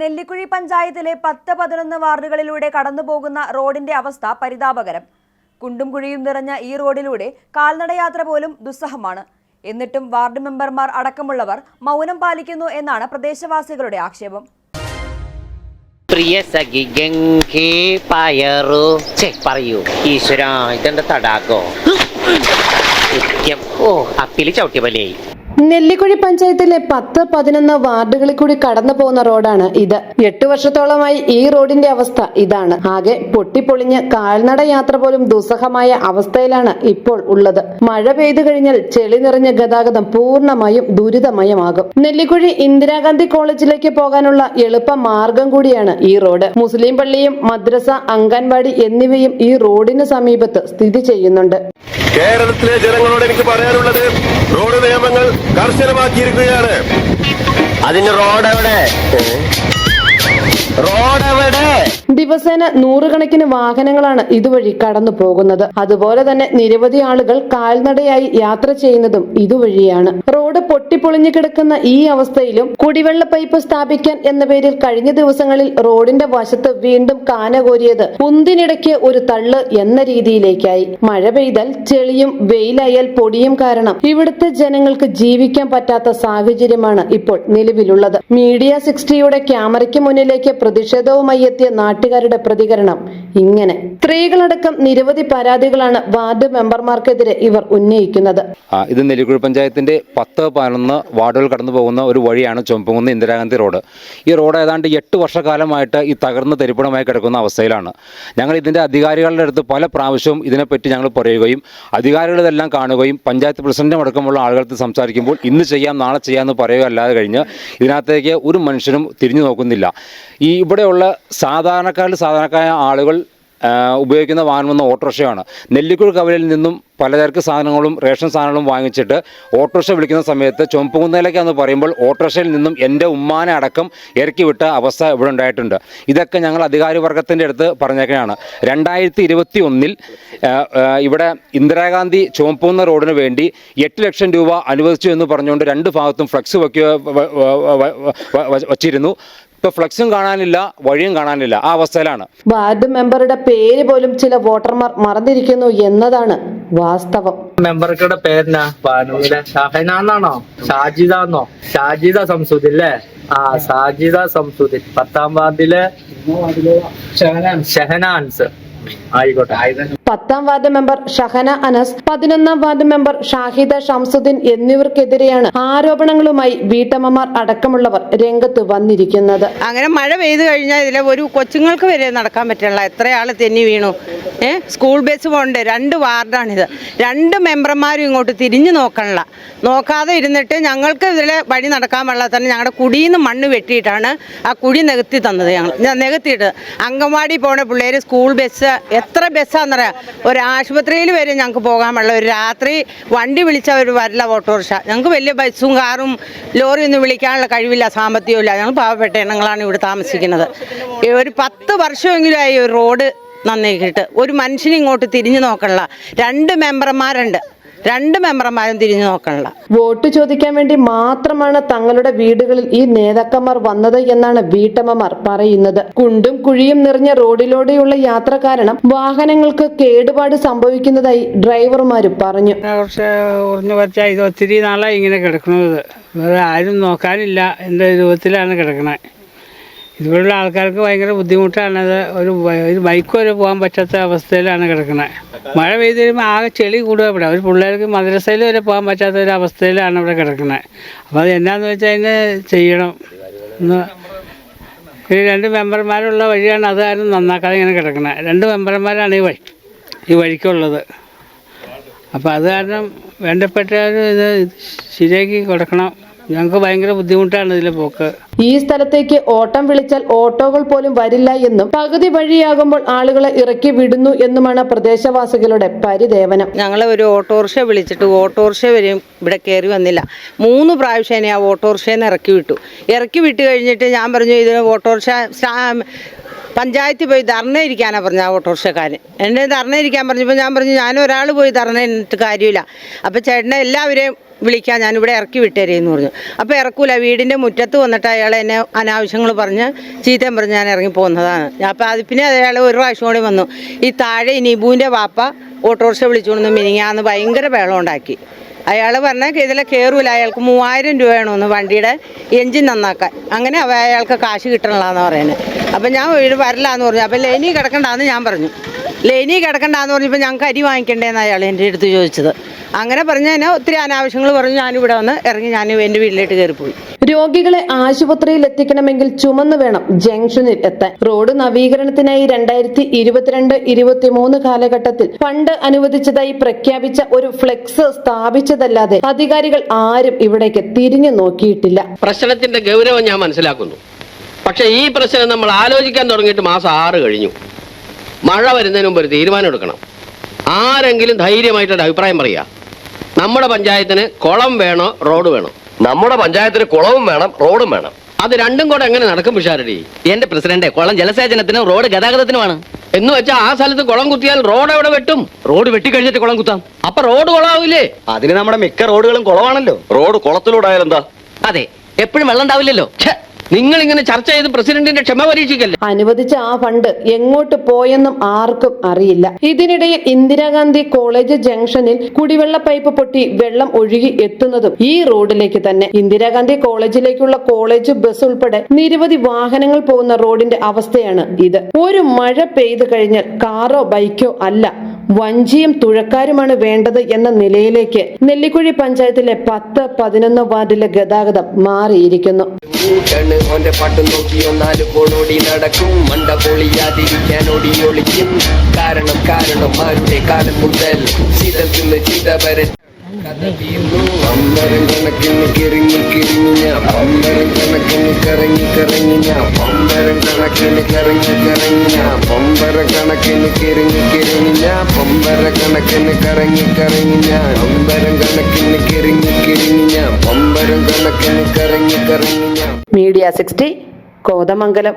നെല്ലിക്കുഴി പഞ്ചായത്തിലെ പത്ത് പതിനൊന്ന് വാർഡുകളിലൂടെ കടന്നുപോകുന്ന റോഡിന്റെ അവസ്ഥ പരിതാപകരം. കുണ്ടും കുഴിയും നിറഞ്ഞ ഈ റോഡിലൂടെ കാൽനടയാത്ര പോലും ദുസ്സഹമാണ്. എന്നിട്ടും വാർഡ് മെമ്പർമാർ അടക്കമുള്ളവർ മൗനം പാലിക്കുന്നു എന്നാണ് പ്രദേശവാസികളുടെ ആക്ഷേപം. പ്രിയ സഖി ഗംഗേ പയറു. പറയൂ. ഈശ്വര ഇതെന്താ തടാകോ? ഓ അപ്പിൽ ചവിട്ടിയ പോലെയായി നെല്ലിക്കുഴി പഞ്ചായത്തിലെ പത്ത് പതിനൊന്ന് വാർഡുകളിൽ കൂടി കടന്നു പോകുന്ന റോഡാണ് ഇത്. എട്ടു വർഷത്തോളമായി ഈ റോഡിന്റെ അവസ്ഥ ഇതാണ്. ആകെ പൊട്ടിപ്പൊളിഞ്ഞ് കാൽനട യാത്ര പോലും ദുസ്സഹമായ അവസ്ഥയിലാണ് ഇപ്പോൾ ഉള്ളത്. മഴ പെയ്തു കഴിഞ്ഞാൽ ചെളി നിറഞ്ഞ ഗതാഗതം പൂർണമായും ദുരിതമയമാകും. നെല്ലിക്കുഴി ഇന്ദിരാഗാന്ധി കോളേജിലേക്ക് പോകാനുള്ള എളുപ്പ മാർഗം കൂടിയാണ് ഈ റോഡ്. മുസ്ലിം പള്ളിയും മദ്രസ അംഗൻവാടി എന്നിവയും ഈ റോഡിന് സമീപത്ത് സ്ഥിതി ചെയ്യുന്നുണ്ട്. കേരളത്തിലെ ജനങ്ങളോട് എനിക്ക് പറയാനുള്ളത് കർശനമാക്കിയിരിക്കുകയാണ് അതിന് റോഡ് എവിടെ? റോഡ് എവിടെ? ദിവസേന നൂറുകണക്കിന് വാഹനങ്ങളാണ് ഇതുവഴി കടന്നു പോകുന്നത്. അതുപോലെ തന്നെ നിരവധി ആളുകൾ കാൽനടയായി യാത്ര ചെയ്യുന്നതും ഇതുവഴിയാണ്. റോഡ് പൊട്ടിപ്പൊളിഞ്ഞു കിടക്കുന്ന ഈ അവസ്ഥയിലും കുടിവെള്ള പൈപ്പ് സ്ഥാപിക്കാൻ എന്ന പേരിൽ കഴിഞ്ഞ ദിവസങ്ങളിൽ റോഡിന്റെ വശത്ത് വീണ്ടും കാന കോരിയത് ഉന്തിനിടയ്ക്ക് ഒരു തള്ള് എന്ന രീതിയിലേക്കായി. മഴ പെയ്താൽ ചെളിയും വെയിലായാൽ പൊടിയും കാരണം ഇവിടുത്തെ ജനങ്ങൾക്ക് ജീവിക്കാൻ പറ്റാത്ത സാഹചര്യമാണ് ഇപ്പോൾ നിലവിലുള്ളത്. മീഡിയ സിക്സ്റ്റിയുടെ ക്യാമറയ്ക്ക് മുന്നിലേക്ക് പ്രതിഷേധവുമായി എത്തിയ നാട്ടുകാരുടെ പ്രതികരണം ഇങ്ങനെ. സ്ത്രീകളടക്കം നിരവധി പരാതികളാണ് വാർഡ് മെമ്പർമാർക്കെതിരെ ഇവർ ഉന്നയിക്കുന്നത്. ഇത് നെല്ലിക്കുഴി പഞ്ചായത്തിന്റെ പത്ത് പതിനൊന്ന് വാർഡുകൾ കടന്നു പോകുന്ന ഒരു വഴിയാണ് ചുമപ്പുകുന്ന് ഇന്ദിരാഗാന്ധി റോഡ്. ഈ റോഡ് ഏതാണ്ട് എട്ട് വർഷക്കാലമായിട്ട് ഈ തകർന്ന് തെരുപ്പണമായി കിടക്കുന്ന അവസ്ഥയിലാണ്. ഞങ്ങൾ ഇതിന്റെ അധികാരികളുടെ അടുത്ത് പല പ്രാവശ്യവും ഇതിനെപ്പറ്റി ഞങ്ങൾ പറയുകയും അധികാരികൾ ഇതെല്ലാം കാണുകയും പഞ്ചായത്ത് പ്രസിഡന്റും അടക്കമുള്ള ആളുകൾക്ക് സംസാരിക്കുമ്പോൾ ഇന്ന് ചെയ്യാം നാളെ ചെയ്യാമെന്ന് പറയുക അല്ലാതെ കഴിഞ്ഞ് ഇതിനകത്തേക്ക് ഒരു മനുഷ്യനും തിരിഞ്ഞു നോക്കുന്നില്ല. ഈ ഇവിടെയുള്ള സാധാരണക്കാരിൽ സാധാരണക്കാരായ ആളുകൾ ഉപയോഗിക്കുന്ന വാഹനം എന്ന ഓട്ടോറിക്ഷയാണ്. നെല്ലിക്കുഴി കവലയിൽ നിന്നും പലചരക്ക് സാധനങ്ങളും റേഷൻ സാധനങ്ങളും വാങ്ങിച്ചിട്ട് ഓട്ടോറിക്ഷ വിളിക്കുന്ന സമയത്ത് ചുമപ്പുകുന്നതിലേക്കാന്ന് പറയുമ്പോൾ ഓട്ടോറിക്ഷയിൽ നിന്നും എന്റെ ഉമ്മാനെ അടക്കം ഇറക്കി വിട്ട അവസ്ഥ ഇവിടെ ഉണ്ടായിട്ടുണ്ട്. ഇതൊക്കെ ഞങ്ങൾ അധികാരി വർഗത്തിന്റെ അടുത്ത് പറഞ്ഞേക്കാണ് രണ്ടായിരത്തി ഇരുപത്തി ഒന്നിൽ ഇവിടെ ഇന്ദിരാഗാന്ധി ചുമപ്പുകുന്ന റോഡിന് വേണ്ടി എട്ട് ലക്ഷം രൂപ അനുവദിച്ചു എന്ന് പറഞ്ഞുകൊണ്ട് രണ്ട് ഭാഗത്തും ഫ്ലക്സ് വയ്ക്കുക വച്ചിരുന്നു. ഇപ്പോൾ ഫ്ലക്സും കാണാനില്ല വഴിയും കാണാനില്ല. ആ അവസ്ഥയിലാണ്. വാർഡ് മെമ്പറുടെ പേര് പോലും ചില വോട്ടർമാർ മറന്നിരിക്കുന്നു എന്നതാണ് വാസ്തവം. മെമ്പർക്കുടെ പേരെന്നാ ബാനുവിലെ ഷഹനാന്നാണോ? ഷാജിദാന്നോ? ഷാജിദ സംസുദ് അല്ലേ ആ ഷാജിദ സംസുദ് പത്താം വാർഡിലെ ഷെഹനാൻസ്. ആയിക്കോട്ടെ. പത്താം വാർഡ് മെമ്പർ ഷഹന അനസ് പതിനൊന്നാം വാർഡ് മെമ്പർ ഷാഹിദ ഷംസുദ്ദീൻ എന്നിവർക്കെതിരെയാണ് ആരോപണങ്ങളുമായി വീട്ടമ്മമാർ അടക്കമുള്ളവർ രംഗത്ത് വന്നിരിക്കുന്നത്. അങ്ങനെ മഴ പെയ്തു കഴിഞ്ഞാൽ ഇതിലെ ഒരു കൊച്ചുങ്ങൾക്ക് വരെ നടക്കാൻ പറ്റില്ല. എത്ര ആൾ തെന്നി വീണു. സ്കൂൾ ബസ് പോകണ്ട്? രണ്ട് വാർഡാണിത്. രണ്ട് മെമ്പർമാരും ഇങ്ങോട്ട് തിരിഞ്ഞു നോക്കണില്ല. നോക്കാതെ ഇരുന്നിട്ട് ഞങ്ങൾക്ക് ഇതിലെ വഴി നടക്കാൻ തന്നെ ഞങ്ങളുടെ കുടിയിൽ നിന്ന് മണ്ണ് വെട്ടിയിട്ടാണ് ആ കുഴി നികത്തി തന്നത് ഞങ്ങൾ നികത്തിയിട്ട് അംഗൻവാടി പോണ പിള്ളേർ സ്കൂൾ ബസ് എത്ര ബസ്സാണെന്നറിയാം ഒരു ആശുപത്രിയിൽ വരെ ഞങ്ങൾക്ക് പോകാൻ ഒരു രാത്രി വണ്ടി വിളിച്ചാൽ ഒരു വരില്ല ഓട്ടോറിക്ഷ. ഞങ്ങൾക്ക് വലിയ ബസ്സും കാറും ലോറിയൊന്നും വിളിക്കാനുള്ള കഴിവില്ല സാമ്പത്തികമില്ല ഞങ്ങൾ പാവപ്പെട്ട എണ്ണങ്ങളാണ് ഇവിടെ താമസിക്കുന്നത്. ഒരു പത്ത് വർഷമെങ്കിലും ആയി ഒരു റോഡ് നന്നാക്കിയിട്ട് ഒരു മനുഷ്യനെ ഇങ്ങോട്ട് തിരിഞ്ഞു നോക്കണില്ല രണ്ട് മെമ്പർമാരുണ്ട്. രണ്ട് മെമ്പർമാരും തിരിഞ്ഞു നോക്കണില്ല വോട്ട് ചോദിക്കാൻ വേണ്ടി മാത്രമാണ് തങ്ങളുടെ വീടുകളിൽ ഈ നേതാക്കന്മാർ വന്നത് എന്നാണ് വീട്ടമ്മമാർ പറയുന്നത്. കുണ്ടും കുഴിയും നിറഞ്ഞ റോഡിലൂടെയുള്ള യാത്ര കാരണം വാഹനങ്ങൾക്ക് കേടുപാട് സംഭവിക്കുന്നതായി ഡ്രൈവർമാരും പറഞ്ഞു. ഇത് ഒത്തിരി നാളായി ഇങ്ങനെ കിടക്കുന്നത്. വേറെ ആരും നോക്കാനില്ല. എന്റെ രൂപത്തിലാണ് കിടക്കണത് ഇതുപോലുള്ള ആൾക്കാർക്ക് ഭയങ്കര ബുദ്ധിമുട്ടാണ്. ഒരു ഒരു ബൈക്ക് വരെ പോകാൻ പറ്റാത്ത അവസ്ഥയിലാണ് കിടക്കുന്നത് മഴ പെയ്ത് കഴിയുമ്പോൾ ആകെ ചെളി കൂടുക ഇവിടെ. ഒരു പിള്ളേർക്ക് മദ്രസയിൽ വരെ പോകാൻ പറ്റാത്ത ഒരു അവസ്ഥയിലാണ് ഇവിടെ കിടക്കുന്നത് അപ്പോൾ അത് എന്നാന്ന് വെച്ചാൽ അതിന് ചെയ്യണം. ഈ രണ്ട് മെമ്പർമാരുള്ള വഴിയാണ് അത് കാരണം നന്നാക്കാതെ ഇങ്ങനെ കിടക്കുന്നത് രണ്ട് മെമ്പർമാരാണ് ഈ വഴി ഈ വഴിക്കുള്ളത്. അപ്പോൾ അത് കാരണം വേണ്ടപ്പെട്ടവർ ഇത് ശരിയാക്കി കൊടുക്കണം. ഞങ്ങൾക്ക് ഭയങ്കര ബുദ്ധിമുട്ടാണ് ഇതിലെ പോക്ക്. ഈ സ്ഥലത്തേക്ക് ഓട്ടം വിളിച്ചാൽ ഓട്ടോകൾ പോലും വരില്ല എന്നും പകുതി വഴിയാകുമ്പോൾ ആളുകളെ ഇറക്കി വിടുന്നു എന്നുമാണ് പ്രദേശവാസികളുടെ പരിദേവനം. ഞങ്ങളെ ഒരു ഓട്ടോറിക്ഷ വിളിച്ചിട്ട് ഓട്ടോറിക്ഷ വരെയും ഇവിടെ കയറി വന്നില്ല. മൂന്ന് പ്രാവശ്യം ആ ഓട്ടോറിക്ഷയിൽ നിന്ന് ഇറക്കി വിട്ടു. ഇറക്കി വിട്ട് കഴിഞ്ഞിട്ട് ഞാൻ പറഞ്ഞു ഇത് ഓട്ടോറിക്ഷ പഞ്ചായത്തിൽ പോയി ധർണ ഇരിക്കാനാണ് പറഞ്ഞ ആ ഓട്ടോറിക്ഷക്കാരൻ. എന്നെ ധർണ ഇരിക്കാൻ പറഞ്ഞപ്പോൾ ഞാൻ പറഞ്ഞു ഞാൻ ഒരാൾ പോയി ധർണ എന്നിട്ട് കാര്യമില്ല. അപ്പോൾ ചേട്ടനെ എല്ലാവരെയും വിളിക്കാം ഞാനിവിടെ ഇറക്കി വിട്ടേരെന്ന് പറഞ്ഞു. അപ്പോൾ ഇറക്കൂല വീടിന്റെ മുറ്റത്ത് വന്നിട്ട് അയാൾ എന്നെ അനാവശ്യങ്ങൾ പറഞ്ഞ് ചീത്തയും പറഞ്ഞ് ഞാൻ ഇറങ്ങി പോകുന്നതാണ്. അപ്പോൾ അത് പിന്നെ അയാൾ ഒരു പ്രാവശ്യം കൂടി വന്നു. ഈ താഴെ നിബുവിന്റെ വാപ്പ ഓട്ടോറിക്ഷ വിളിച്ചുകൊണ്ട് മിനിങ്ങാന്ന് ഭയങ്കര വെള്ളം ഉണ്ടാക്കി. അയാൾ പറഞ്ഞ ഇതിൽ കയറൂല അയാൾക്ക് മൂവായിരം രൂപ ഒന്ന് വണ്ടിയുടെ എഞ്ചിൻ നന്നാക്കാൻ. അങ്ങനെ അയാൾക്ക് കാശ് കിട്ടണില്ലാന്ന് പറയുന്നത് അപ്പം ഞാൻ വീട് വരില്ലാന്ന് പറഞ്ഞു. അപ്പം ലൈനി കിടക്കണ്ടാന്ന് ഞാൻ പറഞ്ഞു. ലൈനി കിടക്കണ്ടാന്ന് പറഞ്ഞപ്പോൾ ഞങ്ങൾക്ക് അരി വാങ്ങിക്കണ്ടേന്ന് അയാൾ എന്റെ അടുത്ത് ചോദിച്ചത്. അങ്ങനെ പറഞ്ഞു തന്നെ ഒത്തിരി അനാവശ്യങ്ങൾ പറഞ്ഞു ഞാനിവിടെ വന്ന് ഇറങ്ങി ഞാൻ എന്റെ വീട്ടിലേക്ക് കയറിപ്പോയി. രോഗികളെ ആശുപത്രിയിൽ എത്തിക്കണമെങ്കിൽ ചുമന്നു വേണം ജംഗ്ഷനിൽ എത്താൻ. റോഡ് നവീകരണത്തിനായി രണ്ടായിരത്തി ഇരുപത്തിരണ്ട് ഇരുപത്തിമൂന്ന് കാലഘട്ടത്തിൽ ഫണ്ട് അനുവദിച്ചതായി പ്രഖ്യാപിച്ച ഒരു ഫ്ലെക്സ് സ്ഥാപിച്ചതല്ലാതെ അധികാരികൾ ആരും ഇവിടേക്ക് തിരിഞ്ഞു നോക്കിയിട്ടില്ല. പ്രശ്നത്തിന്റെ ഗൗരവം ഞാൻ മനസ്സിലാക്കുന്നു. പക്ഷേ ഈ പ്രശ്നം നമ്മൾ ആലോചിക്കാൻ തുടങ്ങിയിട്ട് മാസം ആറ് കഴിഞ്ഞു. മഴ വരുന്നതിന് മുമ്പ് ഒരു തീരുമാനം എടുക്കണം. ആരെങ്കിലും ധൈര്യമായിട്ടൊരു അഭിപ്രായം പറയുക. നമ്മുടെ പഞ്ചായത്തിന് കുളം വേണോ റോഡ് വേണോ? നമ്മുടെ പഞ്ചായത്തിന് കുളവും വേണം റോഡും വേണം. അത് രണ്ടും കൂടെ എങ്ങനെ നടക്കും പിഷാരടി എന്റെ പ്രസിഡന്റ് കുളം ജലസേചനത്തിനും റോഡ് ഗതാഗതത്തിനുമാണ്. എന്ന് വെച്ചാൽ ആ സ്ഥലത്ത് കുളം കുത്തിയാൽ റോഡ് എവിടെ വെട്ടും? റോഡ് വെട്ടിക്കഴിഞ്ഞിട്ട് കുളം കുത്താം. അപ്പൊ റോഡ് കുളമാവില്ലേ? അതിന് നമ്മുടെ മിക്ക റോഡുകളും കുളമാണല്ലോ. റോഡ് കുളത്തിലൂടെ ആയാലെന്താ? അതെ എപ്പോഴും വെള്ളം ഉണ്ടാവില്ലല്ലോ. നിങ്ങൾ ഇങ്ങനെ ചർച്ച ചെയ്ത് പ്രസിഡന്റിന്റെ ക്ഷമ പരീക്ഷിക്കല്ലേ? അനുവദിച്ച ആ ഫണ്ട് എങ്ങോട്ട് പോയെന്നും ആർക്കും അറിയില്ല. ഇതിനിടയിൽ ഇന്ദിരാഗാന്ധി കോളേജ് ജംഗ്ഷനിൽ കുടിവെള്ള പൈപ്പ് പൊട്ടി വെള്ളം ഒഴുകി എത്തുന്നതും ഈ റോഡിലേക്ക് തന്നെ. ഇന്ദിരാഗാന്ധി കോളേജിലേക്കുള്ള കോളേജ് ബസ് ഉൾപ്പെടെ നിരവധി വാഹനങ്ങൾ പോകുന്ന റോഡിന്റെ അവസ്ഥയാണ് ഇത്. ഒരു മഴ പെയ്തു കഴിഞ്ഞാൽ കാറോ ബൈക്കോ അല്ല. വഞ്ചിയും തുഴക്കാരുമാണ് വേണ്ടത് എന്ന നിലയിലേക്ക് നെല്ലിക്കുഴി പഞ്ചായത്തിലെ പത്ത് പതിനൊന്ന് വാർഡിലെ ഗതാഗതം മാറിയിരിക്കുന്നു. കണക്കിന് കണക്കിന് ഞാൻ പമ്പര കണക്കിന് കറങ്ങി കറങ്ങി ഞാൻ. അമ്പരം കണക്കിന് കിരിങ്ങി കിരിങ്ങി ഞാൻ. പമ്പരം കണക്കിന് കറങ്ങി കറങ്ങി ഞാൻ. Media sixty Kothamangalam.